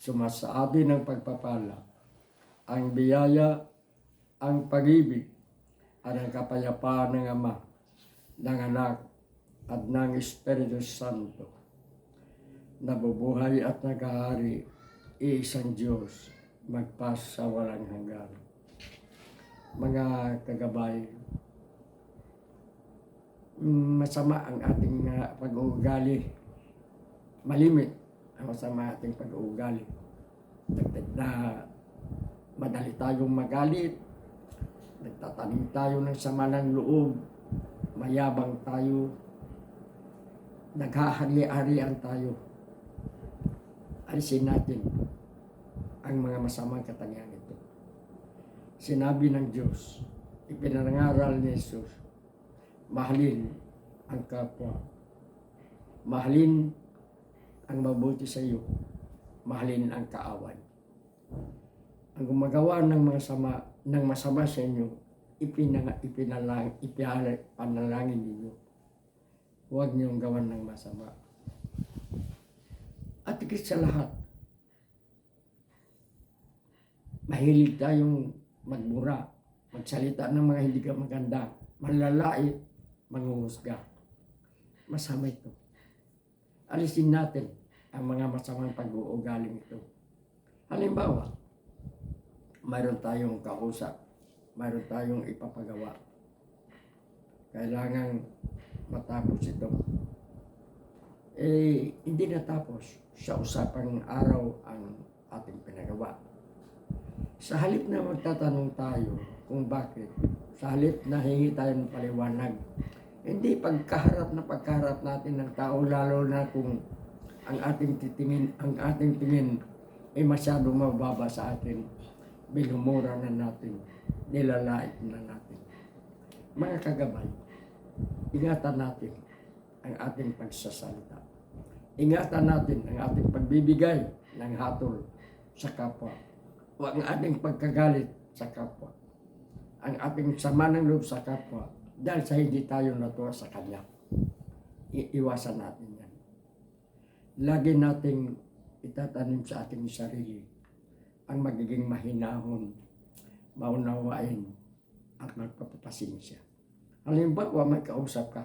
Sumasabi ng pagpapala, ang biyaya, ang pag-ibig, at ang kapayapaan ng Ama, ng Anak, at ng Espiritu Santo. Nabubuhay at nagahari, iisang Diyos, magpas sa walang hanggan. Mga kagabay, masama ang ating uh, pag-uugali. Malimit masama ating pag-uugali. Dagdag na madali tayong magalit, nagtatanim tayo ng sama ng loob, mayabang tayo, naghahari-harian tayo. Alisin natin ang mga masamang katangian ito. Sinabi ng Diyos, ipinangaral ni Jesus, mahalin ang kapwa, mahalin ang mabuti sa iyo, mahalin ang kaaway. Ang gumagawa ng mga sama, ng masama sa inyo, ipinang, ipinalang, ipanalangin ninyo. Huwag niyong gawan ng masama. At higit sa lahat, mahilig tayong magmura, magsalita ng mga hindi ka maganda, manlalait, manguhusga. Masama ito. Alisin natin ang mga masamang pag-uugaling ito. Halimbawa, mayroon tayong kausap, mayroon tayong ipapagawa. Kailangan matapos ito. Eh, hindi natapos sa usapang araw ang ating pinagawa. Sa halip na magtatanong tayo kung bakit, sa halip na hingi tayo ng paliwanag, hindi pagkaharap na pagkaharap natin ng tao, lalo na kung ang ating titingin, ang ating tingin ay masyadong mababa sa atin, binumura na natin, nilalait na natin. Mga kagabay, ingatan natin ang ating pagsasalita. Ingatan natin ang ating pagbibigay ng hatol sa kapwa o ang ating pagkagalit sa kapwa. Ang ating sama ng loob sa kapwa dahil sa hindi tayo natuwa sa Kanya. Iiwasan natin yan. Lagi nating itatanim sa ating sarili ang magiging mahinahon, maunawain at magpapapasensya. Halimbawa, may kausap ka,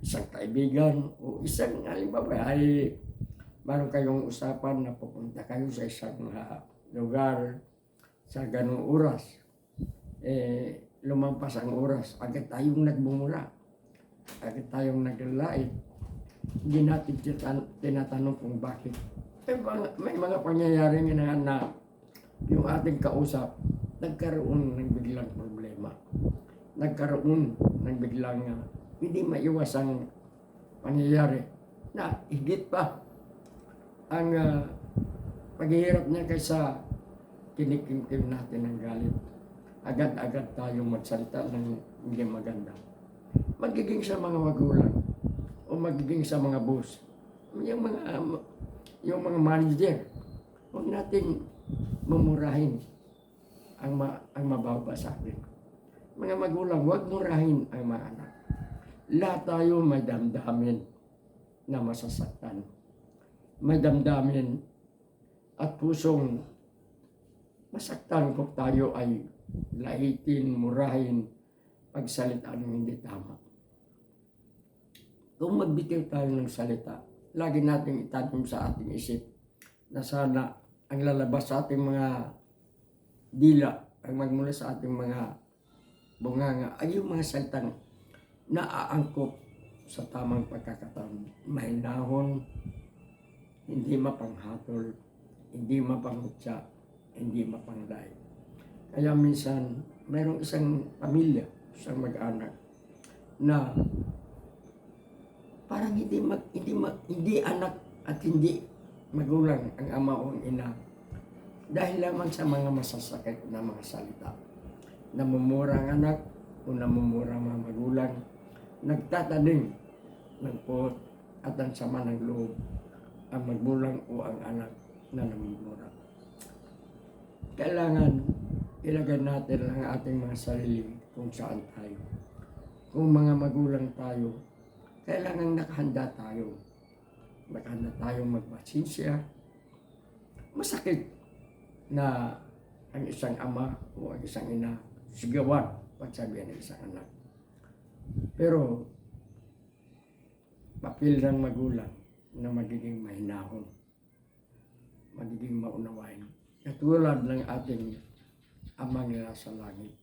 isang kaibigan o isang halimbawa ay meron kayong usapan na pupunta kayo sa isang uh, lugar sa ganong oras. Eh, lumampas ang oras, agad tayong nagbumula. Agad tayong naglalait. Hindi natin tinatanong kung bakit. May mga, may mga pangyayari nga na yung ating kausap, nagkaroon ng biglang problema. Nagkaroon ng biglang uh, hindi maiwasang pangyayari na higit pa ang uh, paghihirap niya kaysa kinikimkim natin ng galit. Agad-agad tayong magsalita ng hindi maganda. Magiging sa mga magulang o magiging sa mga boss. Yung mga yung mga manager, huwag natin mumurahin ang, ma, ang mababa sa atin. Mga magulang, huwag murahin ang mga anak. Lahat tayo may damdamin na masasaktan. May damdamin at pusong masaktan kung tayo ay laitin, murahin, pagsalitaan ng hindi tama. Kung magbitiw tayo ng salita, lagi natin itanim sa ating isip na sana ang lalabas sa ating mga dila, ang magmula sa ating mga bunganga, ay yung mga salitang naaangkop sa tamang pagkakataon. Mahinahon, hindi mapanghatol, hindi mapanghutsa, hindi mapanglay. Kaya minsan, mayroong isang pamilya, isang mag-anak, na parang hindi mag, hindi mag, hindi anak at hindi magulang ang ama o ina Dahil lamang sa mga masasakit na mga salita. Namumurang anak o namumurang mga magulang, nagtatanim ng puot at ang sama ng loob ang magulang o ang anak na namumura. Kailangan ilagay natin ang ating mga sarili kung saan tayo. Kung mga magulang tayo, kailangan nakahanda tayo. Nakahanda tayo magpasinsya. Masakit na ang isang ama o ang isang ina sigawan pagsabihan ng isang anak. Pero papel ng magulang na magiging mahinahon, magiging maunawain. Katulad ng ating amang nila sa langit.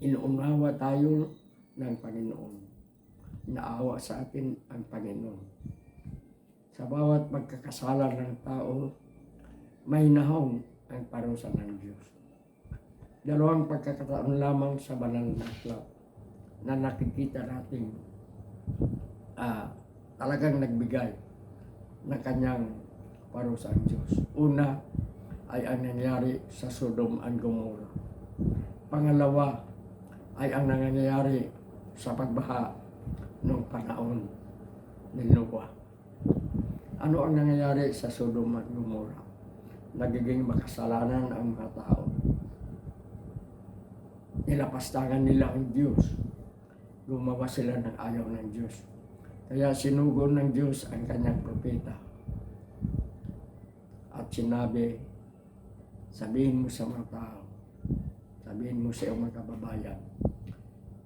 Inuunawa tayo ng Panginoon. Naawa sa atin ang Panginoon. Sa bawat pagkakasala ng tao, may nahong ang parusa ng Diyos. Dalawang pagkakataon lamang sa banal na aklat na nakikita natin ah, talagang nagbigay ng kanyang parusa ang Diyos. Una ay ang nangyari sa Sodom and Gomorrah. Pangalawa ay ang nangyayari sa pagbaha noong panahon ni Noah. Ano ang nangyayari sa Sodom at Gomorrah? Nagiging makasalanan ang mga tao. Nilapastangan nila ang Diyos. Gumawa sila ng ayaw ng Diyos. Kaya sinugo ng Diyos ang kanyang propeta. At sinabi, sabihin mo sa mga tao, sabihin mo sa iyong mga kababayan,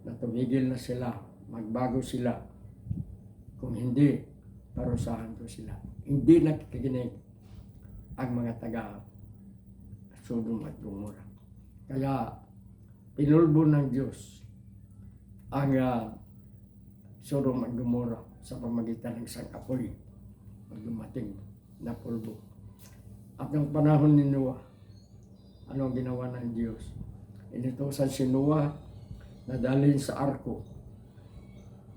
na tumigil na sila, magbago sila. Kung hindi, parusahan ko sila. Hindi nakikinig ang mga taga Sodom at Gomorrah. Kaya pinulbo ng Diyos ang uh, Sodom at Gomorrah sa pamagitan ng isang apoy pag dumating na pulbo. At ng panahon ni Noah, ano ang ginawa ng Diyos? Inutosan si Noah na dalhin sa arko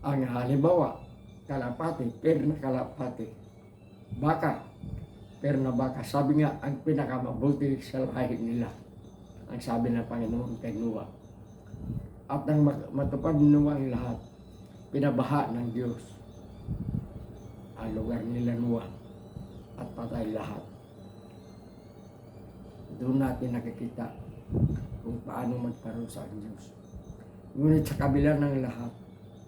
ang halimbawa, kalapati, per na kalapati, baka, per na baka. Sabi nga, ang pinakamabuti sa lahi nila. Ang sabi ng Panginoon kay Noah. At nang mat- matupad ni Noah ang lahat, pinabaha ng Diyos ang lugar nila Noah at patay lahat. Doon natin nakikita kung paano magparusa ang Diyos. Ngunit sa kabila ng lahat,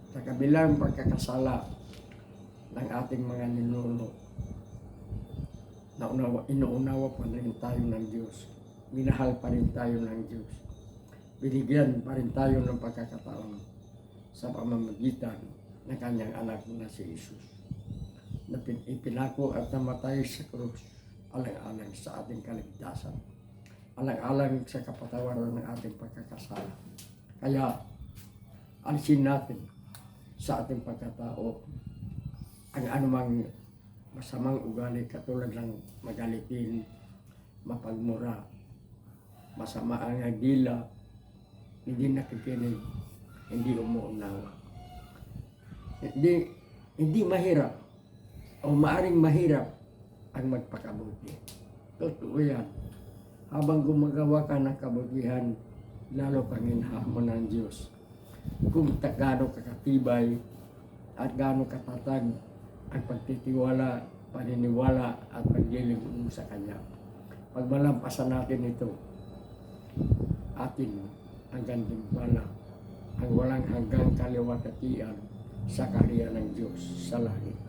sa kabila ng pagkakasala ng ating mga ninuno, naunawa, inuunawa pa rin tayo ng Diyos. Minahal pa rin tayo ng Diyos. Binigyan pa rin tayo ng pagkakataon sa pamamagitan ng kanyang anak na si Jesus na pin- ipinako at namatay sa krus alang-alang sa ating kaligtasan alang-alang sa kapatawaran ng ating pagkakasala. Kaya, alisin natin sa ating pagkatao ang anumang masamang ugali katulad ng magalitin, mapagmura, masama ang agila, hindi nakikinig, hindi umuunawa. Hindi, hindi mahirap o maaring mahirap ang magpakabuti. Totoo yan habang gumagawa ka ng kabutihan, lalo kang inhamon ng Diyos. Kung gaano kakatibay at gaano katatag ang pagtitiwala, paniniwala at pagdiling mo sa Kanya. Pag malampasan natin ito, atin ang gantimpala, ang walang hanggang kaliwatatian sa kariyan ng Diyos sa langit.